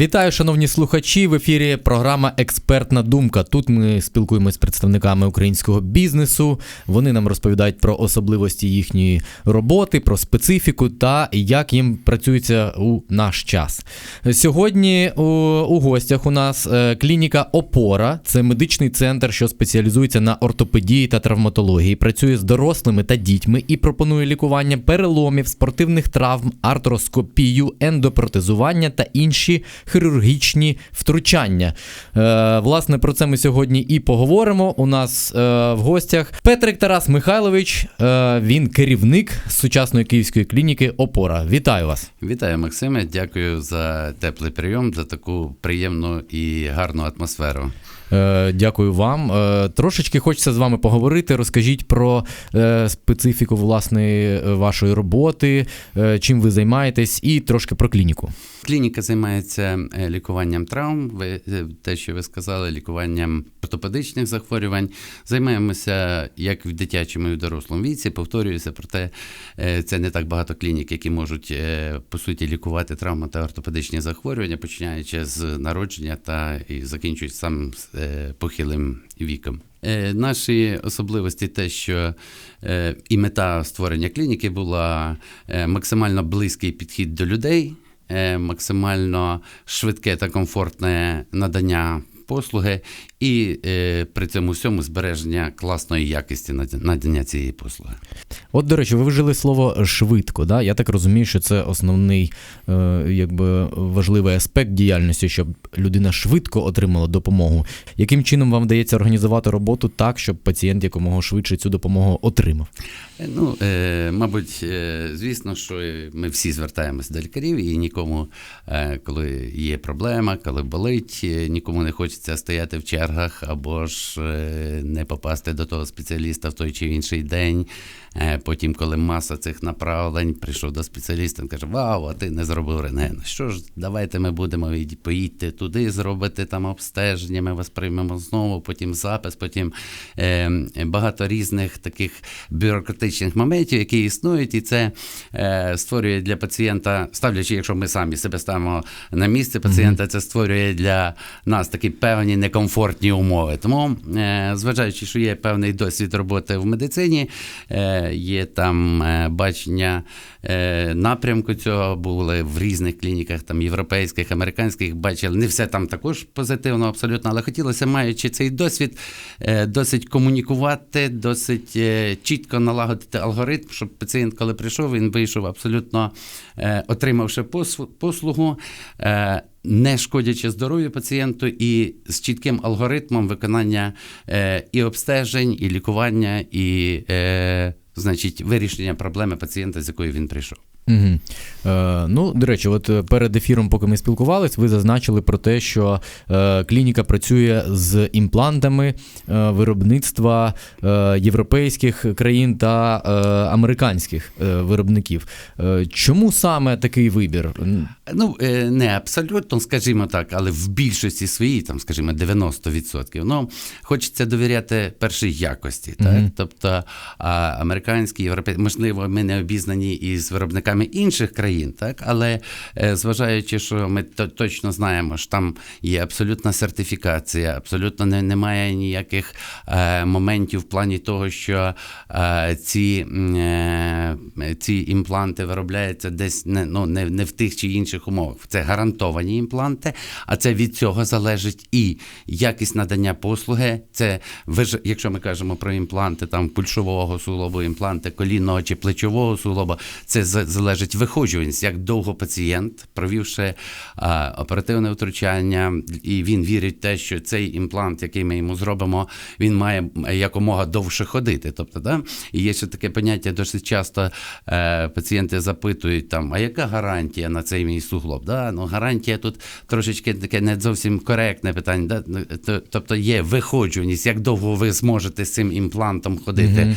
Вітаю, шановні слухачі. В ефірі програма Експертна думка. Тут ми спілкуємося з представниками українського бізнесу. Вони нам розповідають про особливості їхньої роботи, про специфіку та як їм працюється у наш час. Сьогодні у, у гостях у нас е, клініка Опора. Це медичний центр, що спеціалізується на ортопедії та травматології. Працює з дорослими та дітьми і пропонує лікування переломів, спортивних травм, артроскопію, ендопротезування та інші хірургічні втручання. Е, власне, про це ми сьогодні і поговоримо. У нас е, в гостях Петрик Тарас Михайлович. Е, він керівник сучасної київської клініки Опора. Вітаю вас. Вітаю, Максиме. Дякую за теплий прийом, за таку приємну і гарну атмосферу. Е, Дякую вам. Е, Трошечки хочеться з вами поговорити. Розкажіть про е, специфіку власне вашої роботи, чим ви займаєтесь, і трошки про клініку. Клініка займається лікуванням травм. Ви те, що ви сказали, лікуванням ортопедичних захворювань. Займаємося як в дитячому і в дорослому віці. Повторююся, проте це не так багато клінік, які можуть по суті лікувати травми та ортопедичні захворювання, починаючи з народження та і закінчуючи сам похилим віком. Е, Наші особливості те, що е, і мета створення клініки була е, максимально близький підхід до людей, е, максимально швидке та комфортне надання послуги, і е, при цьому всьому збереження класної якості надання цієї послуги. От, до речі, ви вжили слово швидко. Да? Я так розумію, що це основний е, якби, важливий аспект діяльності, щоб людина швидко отримала допомогу. Яким чином вам вдається організувати роботу так, щоб пацієнт якомога швидше цю допомогу отримав? Е, Ну, е, мабуть, е, звісно, що ми всі звертаємося до лікарів, і нікому, е, коли є проблема, коли болить, е, нікому не хочеться стояти в чергах або ж е, не попасти до того спеціаліста в той чи інший день. Е, Потім, коли маса цих направлень, прийшов до спеціаліста, він каже: Вау, а ти не зробив рентген. Що ж, давайте ми будемо поїдьте туди, зробити там обстеження, ми вас приймемо знову, потім запис, потім е, багато різних таких бюрократичних моментів, які існують, і це створює для пацієнта, ставлячи, якщо ми самі себе ставимо на місце пацієнта, це створює для нас такі певні некомфортні умови. Тому, е, зважаючи, що є певний досвід роботи в медицині, е, є там е, бачення напрямку цього, були в різних клініках, там європейських, американських, бачили. Не все там також позитивно, абсолютно, але хотілося, маючи цей досвід, досить комунікувати, досить чітко налагодити алгоритм, щоб пацієнт, коли прийшов, він вийшов абсолютно отримавши послугу. Не шкодячи здоров'ю пацієнту і з чітким алгоритмом виконання е, і обстежень, і лікування, і е, значить вирішення проблеми пацієнта, з якою він прийшов. Угу. Е, ну, до речі, от е, перед ефіром, поки ми спілкувались, ви зазначили про те, що е, клініка працює з імплантами е, виробництва е, європейських країн та е, американських е, виробників. Е, чому саме такий вибір? Ну, е, не абсолютно, скажімо так, але в більшості своїй, там, скажімо, 90%. Ну, хочеться довіряти першій якості. Так? Мгм. Тобто американські, європейські, можливо, ми не обізнані із виробниками інших країн, так? але е, зважаючи, що ми точно знаємо, що там є абсолютна сертифікація, абсолютно не, немає ніяких е, моментів в плані того, що е, ці, ці імпланти виробляються десь не, ну, не, не в тих чи інших умовах. Це гарантовані імпланти, а це від цього залежить і якість надання послуги. Це якщо ми кажемо про імпланти там пульшового суглобу, імпланти колінного чи плечового суглоба, це залежить виходжуваність, як довго пацієнт, провівши а, оперативне втручання, і він вірить в те, що цей імплант, який ми йому зробимо, він має якомога довше ходити. Тобто, да? і є ще таке поняття, досить часто е, пацієнти запитують там, а яка гарантія на цей мій суглоб? Да? Ну, гарантія тут трошечки таке не зовсім коректне питання. Да? Ну, Тобто є виходжуваність, як довго ви зможете з цим імплантом ходити.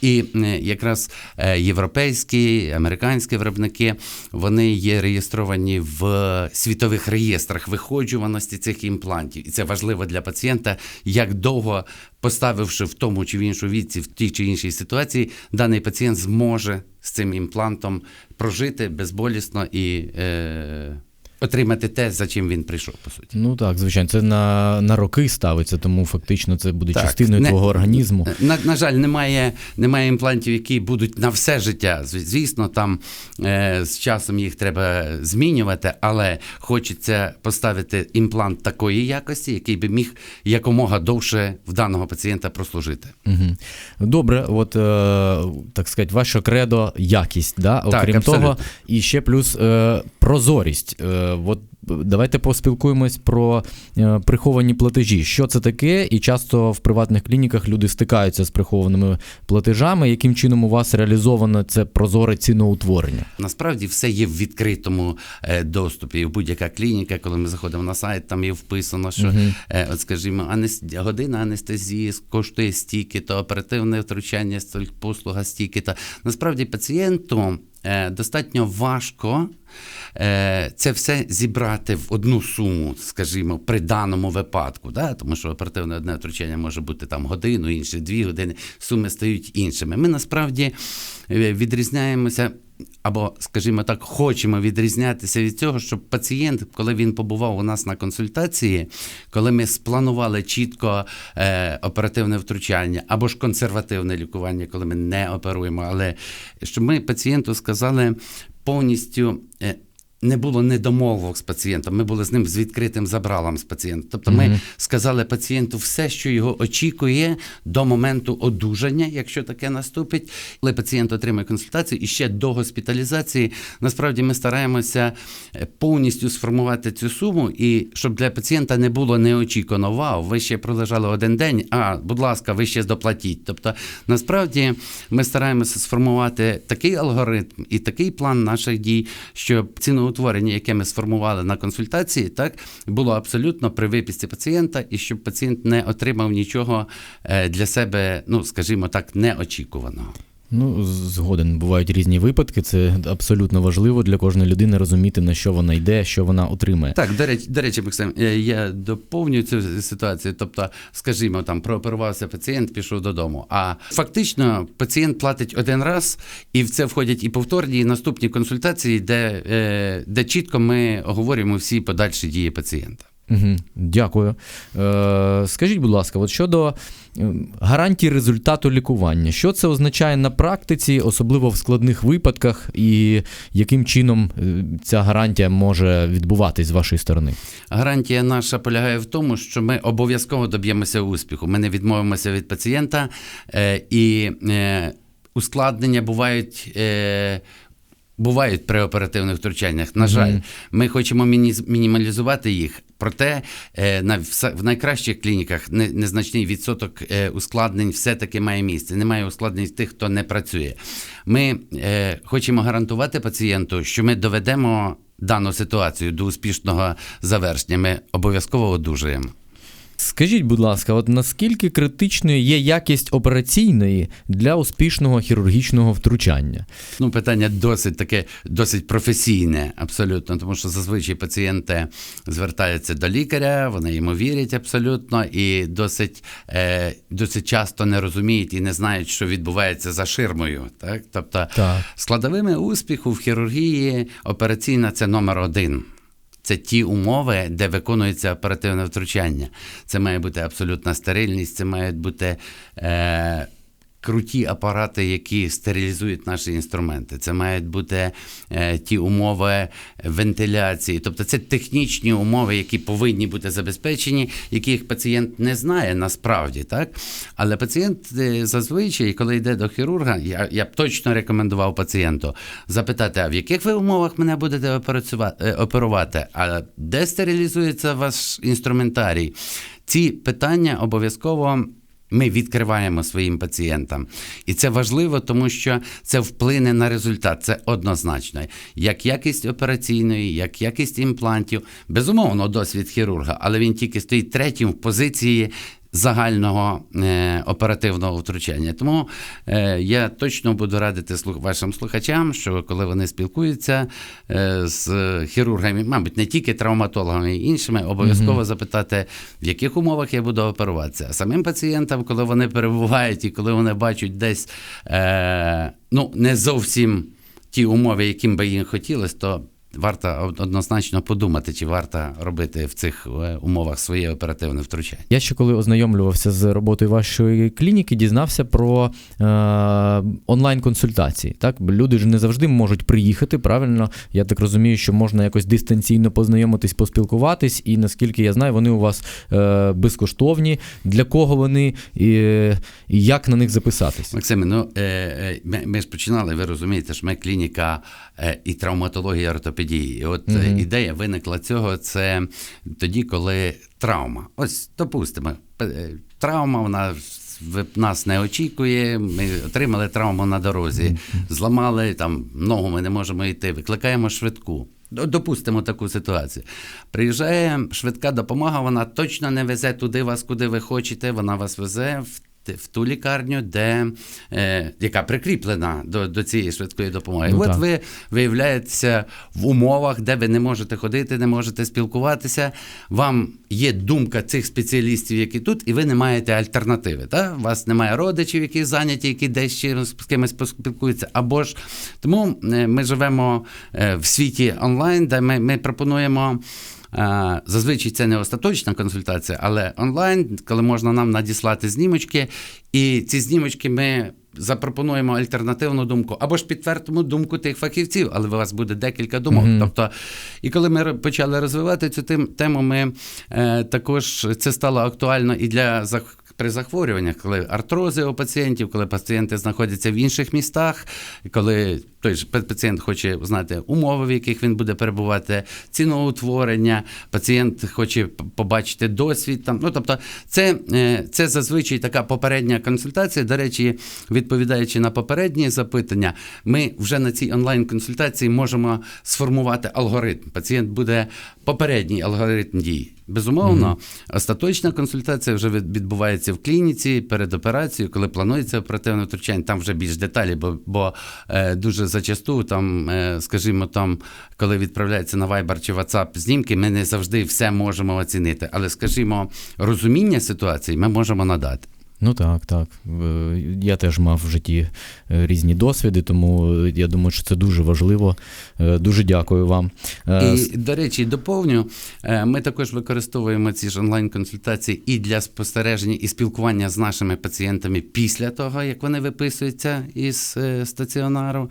І е, якраз е, європейські, американські виробники вони є реєстровані в світових реєстрах виходжуваності цих імплантів. І це важливо для пацієнта, як довго поставивши в тому чи в іншу віці, в тій чи іншій ситуації, даний пацієнт зможе з цим імплантом прожити безболісно і. Е, отримати те, за чим він прийшов, по суті. Ну так, звичайно, це на, на роки ставиться, тому фактично це буде Так, частиною не- твого організму. На, на жаль, немає, немає імплантів, які будуть на все життя. Звісно, там е, з часом їх треба змінювати, але хочеться поставити імплант такої якості, який би міг якомога довше в даного пацієнта прослужити. Угу. Добре, от е, так сказати, ваше кредо якість, да? окрім того, і ще плюс е, прозорість. Е, от давайте поспілкуємось про е, приховані платежі. Що це таке? І часто в приватних клініках люди стикаються з прихованими платежами. Яким чином у вас реалізовано це прозоре ціноутворення? Насправді все є в відкритому е, доступі. Будь-яка клініка, коли ми заходимо на сайт, там є вписано, що е, от скажімо, анес... година анестезії коштує стільки, то оперативне втручання послуга стільки. то насправді пацієнту достатньо важко. Е, Це все зібрати в одну суму, скажімо, при даному випадку, да? тому що оперативне одне втручання може бути там годину, інше дві години, суми стають іншими. Ми насправді е, відрізняємося або, скажімо так, хочемо відрізнятися від цього, щоб пацієнт, коли він побував у нас на консультації, коли ми спланували чітко е, оперативне втручання або ж консервативне лікування, коли ми не оперуємо, але щоб ми пацієнту сказали повністю. Не було недомовок з пацієнтом, ми були з ним з відкритим забралом з пацієнтом. Тобто ми Мгм. сказали пацієнту все, що його очікує до моменту одужання, якщо таке наступить. Коли пацієнт отримує консультацію і ще до госпіталізації, насправді ми стараємося е, повністю сформувати цю суму, і щоб для пацієнта не було неочікувано, вау, ви ще пролежали один день, а будь ласка, ви ще доплатіть. Тобто, насправді ми стараємося сформувати такий алгоритм і такий план наших дій, щоб ціноутворення, яке ми сформували на консультації, так було абсолютно при виписці пацієнта, і щоб пацієнт не отримав нічого е, для себе, ну скажімо так, неочікуваного. Ну, згоден, бувають різні випадки. Це абсолютно важливо для кожної людини розуміти, на що вона йде, що вона отримає. Так, до речі, до речі, Максим, я доповню цю ситуацію. Тобто, скажімо, там прооперувався пацієнт, пішов додому. А фактично пацієнт платить один раз, і в це входять і повторні, і наступні консультації, де, е, де чітко ми оговорюємо всі подальші дії пацієнта. Дякую. Е, скажіть, будь ласка, от щодо е, гарантій результату лікування, що це означає на практиці, особливо в складних випадках, і яким чином е, ця гарантія може відбуватись з вашої сторони? Гарантія наша полягає в тому, що ми обов'язково доб'ємося успіху. Ми не відмовимося від пацієнта, е, і ускладнення бувають. Е, Бувають при оперативних втручаннях. На жаль, Мгм. ми хочемо міні- мінімалізувати їх. Проте е, на в найкращих клініках не- незначний відсоток е, ускладнень все-таки має місце. Немає ускладнень тих, хто не працює. Ми е, хочемо гарантувати пацієнту, що ми доведемо дану ситуацію до успішного завершення. Ми обов'язково одужуємо. Скажіть, будь ласка, от наскільки критичною є якість операційної для успішного хірургічного втручання? Ну, питання досить таке, досить професійне, абсолютно, тому що зазвичай пацієнти звертаються до лікаря, вони йому вірять абсолютно і досить, е, досить часто не розуміють і не знають, що відбувається за ширмою. Так? Тобто, Так. складовими успіху в хірургії операційна це номер один. Це ті умови, де виконується оперативне втручання. Це має бути абсолютна стерильність, це мають бути е, круті апарати, які стерилізують наші інструменти. Це мають бути е, ті умови вентиляції. Тобто це технічні умови, які повинні бути забезпечені, яких пацієнт не знає насправді. Так? Але пацієнт е, зазвичай, коли йде до хірурга, я, я б точно рекомендував пацієнту запитати, а в яких ви умовах мене будете е, оперувати, а де стерилізується ваш інструментарій? Ці питання обов'язково. Ми відкриваємо своїм пацієнтам. І це важливо, тому що це вплине на результат. Це однозначно. Як якість операційної, як якість імплантів. Безумовно, досвід хірурга, але він тільки стоїть третім в позиції загального е, оперативного втручання. Тому е, я точно буду радити слух, вашим слухачам, що коли вони спілкуються е, з хірургами, мабуть, не тільки травматологами іншими, обов'язково запитати, в яких умовах я буду оперуватися. А самим пацієнтам, коли вони перебувають і коли вони бачать десь ну, не зовсім ті умови, яким би їм хотілося, то варто однозначно подумати, чи варто робити в цих е, умовах своє оперативне втручання. Я ще коли ознайомлювався з роботою вашої клініки, дізнався про е, онлайн-консультації. Так, люди ж не завжди можуть приїхати. Правильно, я так розумію, що можна якось дистанційно познайомитись, поспілкуватись, і наскільки я знаю, вони у вас е, безкоштовні. Для кого вони і, і як на них записатись? Максиме, ну е, е, ми, ми ж починали, ви розумієте, що ми клініка е, і травматологія ортопедії. І от Мгм. ідея виникла цього це тоді, коли травма. Ось, допустимо, е, травма, вона в- нас не очікує. Ми отримали травму на дорозі, зламали там ногу, ми не можемо йти, викликаємо швидку. Допустимо таку ситуацію. Приїжджає швидка допомога, вона точно не везе туди вас, куди ви хочете. Вона вас везе в, в ту лікарню, де, е, яка прикріплена до, до цієї швидкої допомоги. Ну, От так. ви виявляєтеся в умовах, де ви не можете ходити, не можете спілкуватися. Вам є думка цих спеціалістів, які тут, і ви не маєте альтернативи. Та? У вас немає родичів, які зайняті, які десь з кимось поспілкуються. Або ж тому е, ми живемо е, в світі онлайн, де ми, ми пропонуємо. Зазвичай це не остаточна консультація, але онлайн, коли можна нам надіслати знімочки, і ці знімочки ми запропонуємо альтернативну думку, або ж підтвердимо думку тих фахівців, але у вас буде декілька думок. Мгм. Тобто, і коли ми почали розвивати цю тем- тему, ми е, також це стало актуально і для при захворюваннях, коли артрози у пацієнтів, коли пацієнти знаходяться в інших містах, коли той ж пацієнт хоче знати умови, в яких він буде перебувати, ціноутворення, пацієнт хоче побачити досвід. Там. Ну, тобто, це, е, це зазвичай така попередня консультація. До речі, відповідаючи на попередні запитання, ми вже на цій онлайн-консультації можемо сформувати алгоритм. Пацієнт буде попередній алгоритм дій. Безумовно, остаточна консультація вже відбувається в клініці перед операцією, коли планується оперативне втручання. Там вже більш деталі, бо, бо е, дуже зачасту, там, е, скажімо, там, коли відправляється на Viber чи WhatsApp знімки, ми не завжди все можемо оцінити. Але, скажімо, розуміння ситуації ми можемо надати. Ну так, так. Е, Я теж мав в житті е, різні досвіди, тому е, я думаю, що це дуже важливо. Дуже дякую вам. І, до речі, доповню, ми також використовуємо ці ж онлайн-консультації і для спостереження і спілкування з нашими пацієнтами після того, як вони виписуються із стаціонару.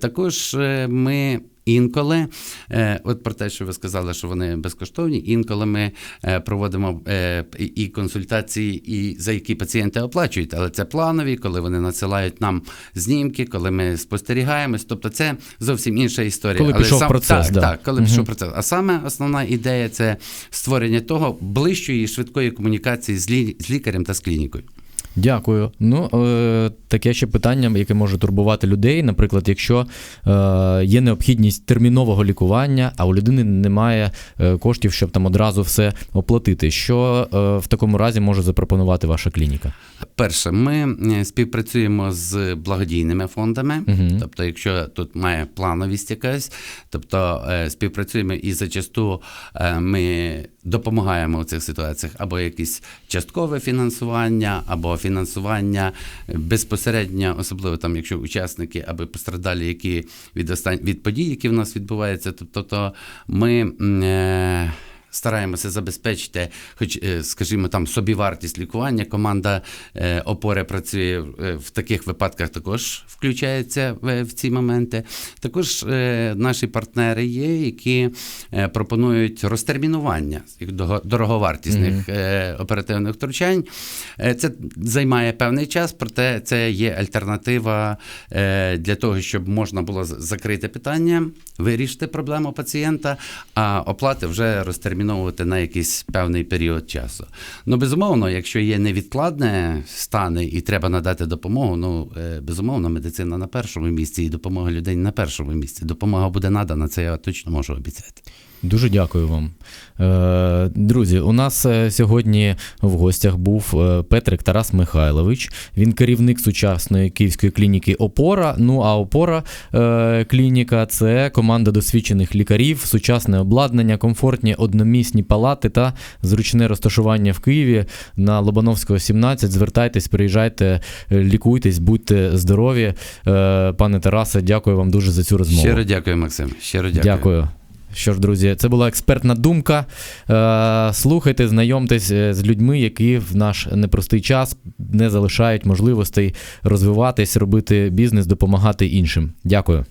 Також ми. Інколи, е, от про те, що ви сказали, що вони безкоштовні, інколи ми е, проводимо е, і- консультації, і за які пацієнти оплачують, але це планові, коли вони надсилають нам знімки, коли ми спостерігаємось. Тобто це зовсім інша історія. Коли але пішов сам, процес, так, да. так, коли Мгм. пішов процес. А саме основна ідея це створення того ближчої і швидкої комунікації з лікарем та з клінікою. Дякую. Ну, е, таке ще питання, яке може турбувати людей. Наприклад, якщо е, є необхідність термінового лікування, а у людини немає е, коштів, щоб там одразу все оплатити. Що е, в такому разі може запропонувати ваша клініка? Перше, ми співпрацюємо з благодійними фондами. Мгм. Тобто, якщо тут має плановість якась, тобто е, співпрацюємо і зачасту е, ми допомагаємо у цих ситуаціях або якесь часткове фінансування, або фінансування безпосередньо, особливо там, якщо учасники або пострадалі, які від остань... від подій, які в нас відбуваються. Тобто ми. Е... Стараємося забезпечити, хоч, е, скажімо, там собівартість лікування. Команда е, опори працює е, в таких випадках, також включається в, ці моменти. Також наші партнери є, які пропонують розтермінування дороговартісних е, оперативних втручань. Це займає певний час, проте це є альтернатива для того, щоб можна було закрити питання, вирішити проблему пацієнта, а оплати вже розтерміновувати на якийсь певний період часу. Ну, безумовно, якщо є невідкладне стани і треба надати допомогу, ну е, безумовно, медицина на першому місці і допомога людей на першому місці. Допомога буде надана, це я точно можу обіцяти. Дуже дякую вам. Е, Друзі, у нас е, сьогодні в гостях був е, Петрик Тарас Михайлович. Він керівник сучасної київської клініки Опора. Ну а Опора клініка це команда досвідчених лікарів, сучасне обладнання, комфортні одномісні палати та зручне розташування в Києві на Лобановського 17. Звертайтесь, приїжджайте, лікуйтесь, будьте здорові. Пане Тарасе, дякую вам дуже за цю розмову. Щиро дякую, Максим. Щиро дякую. Дякую. Що ж, друзі, це була експертна думка. Е, Слухайте, знайомтесь е, з людьми, які в наш непростий час не залишають можливостей розвиватись, робити бізнес, допомагати іншим. Дякую.